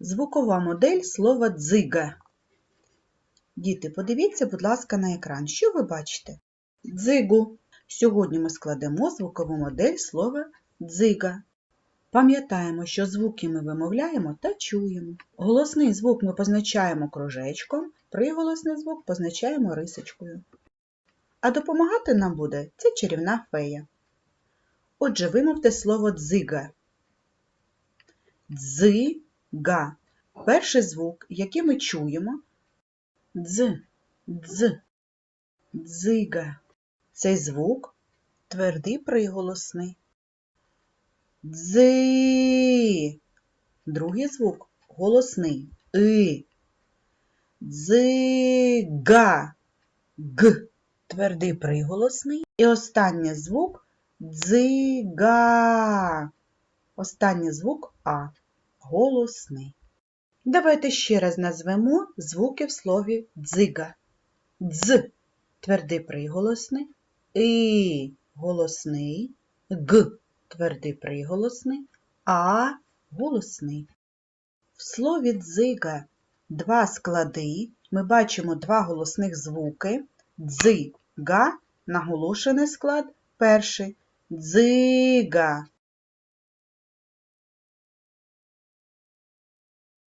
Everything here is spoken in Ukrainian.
Звукова модель слова дзига. Діти, подивіться, будь ласка, на екран. Що ви бачите? Дзигу. Сьогодні ми складемо звукову модель слова дзига. Пам'ятаємо, що звуки ми вимовляємо та чуємо. Голосний звук ми позначаємо кружечком, приголосний звук позначаємо рисочкою. А допомагати нам буде ця чарівна фея. Отже, вимовте слово дзига. Дзига. Перший звук, який ми чуємо дз, дз, дзига. Цей звук твердий приголосний. Дзи. Другий звук голосний. И. Дзига. Г. Твердий приголосний. І останній звук дзига. Останній звук А. Голосний. Давайте ще раз назвемо звуки в слові дзига. Дз твердий приголосний, И голосний, Г твердий приголосний, А голосний. В слові дзига два склади. Ми бачимо два голосних звуки. Дзига наголошений склад перший. Дзига.